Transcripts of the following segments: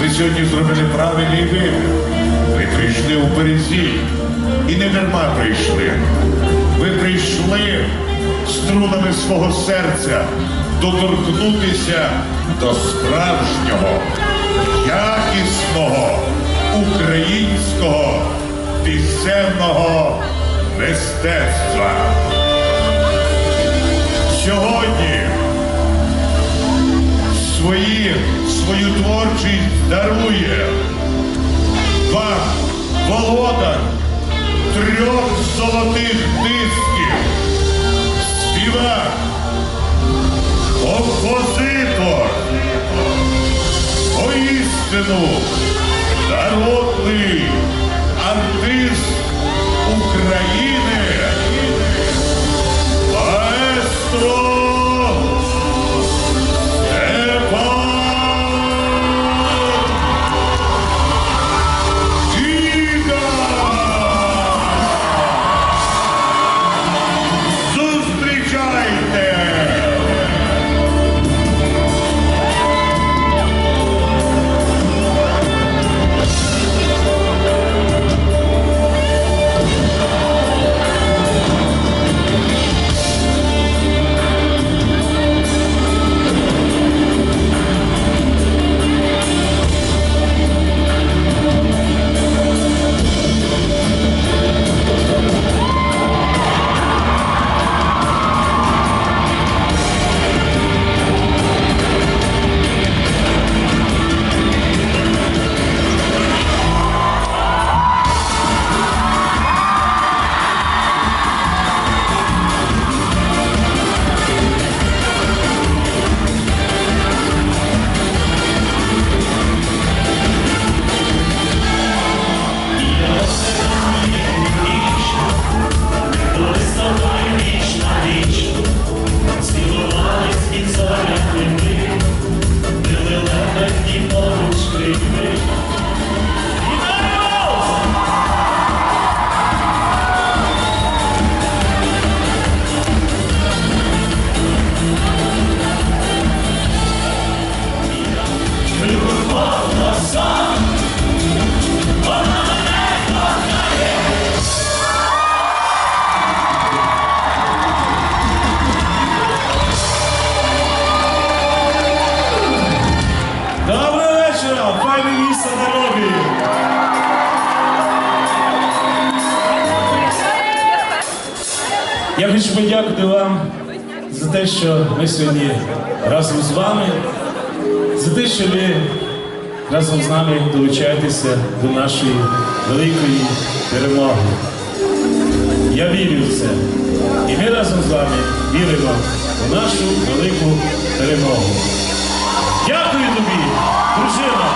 ви сьогодні зробили правильний вибір. Ви прийшли у Березіль і не дарма прийшли. Ви прийшли струнами свого серця доторкнутися до справжнього, якісного, українського пісенного мистецтва. Свою творчість дарує вам володар трьох золотих дисків, співак, композитор, воістину Я хочу подякувати вам за те, що ми сьогодні разом з вами, за те, що ви разом з нами долучаєтеся до нашої великої перемоги. Я вірю в це. І ми разом з вами віримо в нашу велику перемогу. Дякую тобі, дружина.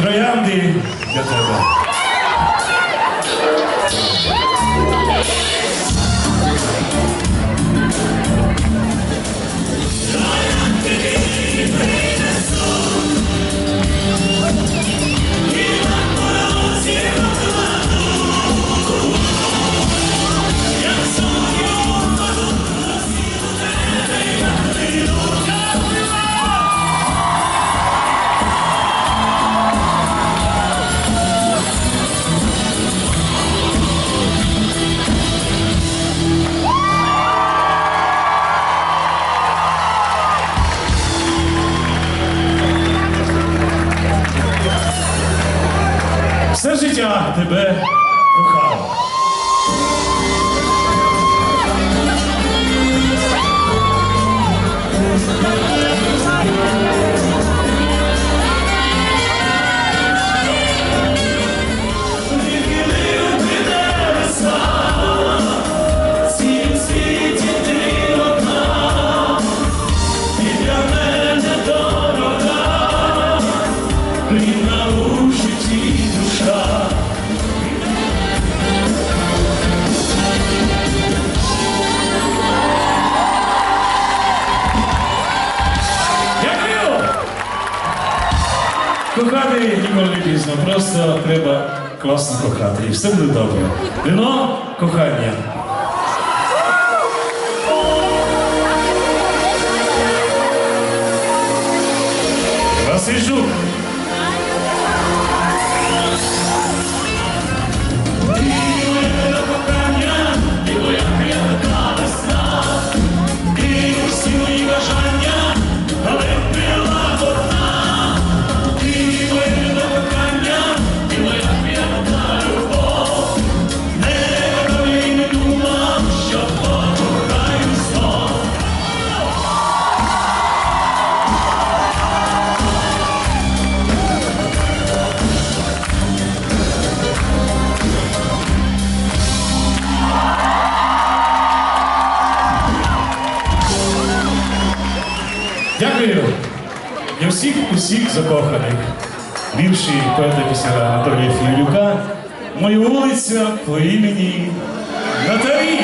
Троянди для тебе. Тебе Кохати ніколи не пізно, просто треба класно кохати. І все буде добре. Вино кохання. Василь Жук. Дякую. Я всіх усіх закоханих. Вірші поета після Анатолія Філюка. Моя вулиця по імені Наталі.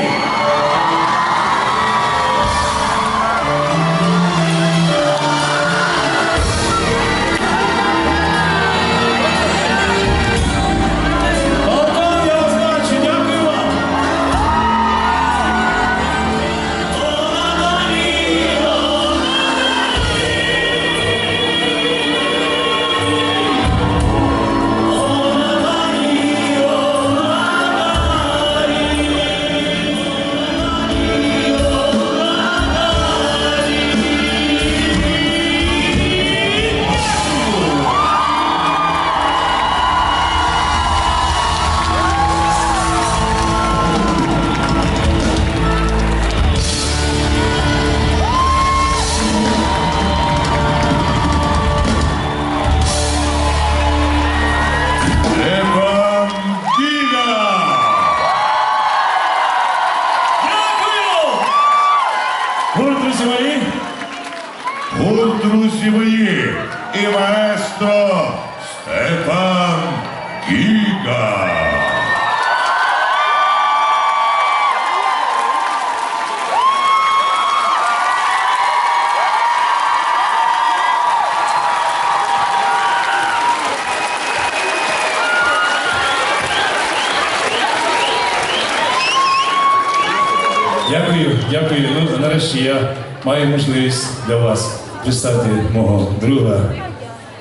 Дякую. Ну, нарешті я маю можливість для вас представити мого друга,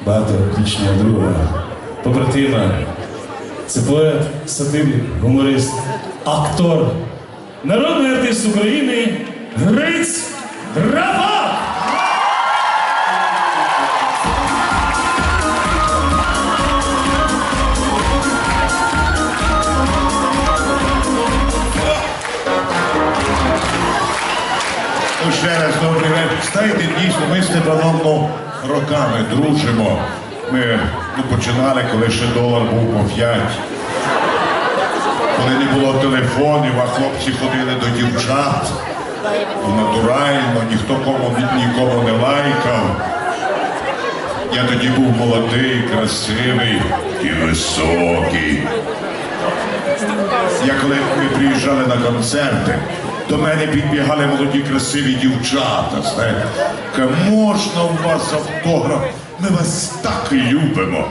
багатоклічного друга, побратима. Це поет, сатирик, гуморист, актор, народний артист України Гриць Драпак! Ще добрий вечір. Знаєте, дійсно, ми з Степаном ну, роками дружимо. Ми ну, починали, коли ще долар був по 5. Коли не було телефонів, а хлопці ходили до дівчат. Ну, Натурально, ніхто кому нікого не лайкав. Я тоді був молодий, красивий і високий. Я коли ми приїжджали на концерти, до мене підбігали молоді красиві дівчата. Знаєте, можна у вас автограф? Ми вас так любимо.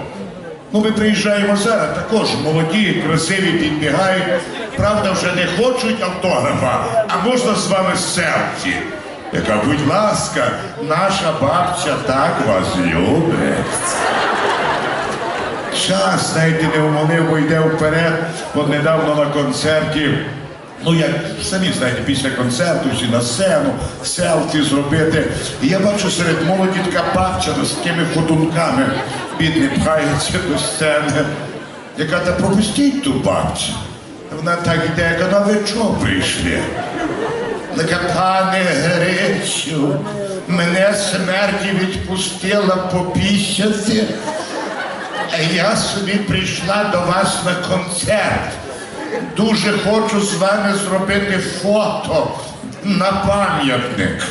Ну, ми приїжджаємо зараз, також молоді, красиві підбігають. Правда, вже не хочуть автографа, а можна з вами селфі. Яка, будь ласка, наша бабця так вас любить. Час, знаєте, не умолив, бо йде вперед. От недавно на концерті. Ну, як самі знаєте, після концерту всі на сцену, селфі зробити. І я бачу серед молоді така бабчина з такими ходунками, бідний пхається до сцени. Яка та пропустіть ту бабцю. Вона так іде, як на ви чого прийшли. Така пане Грицю, мене смерті відпустила попіщати, а я собі прийшла до вас на концерт. Дуже хочу з вами зробити фото на пам'ятник.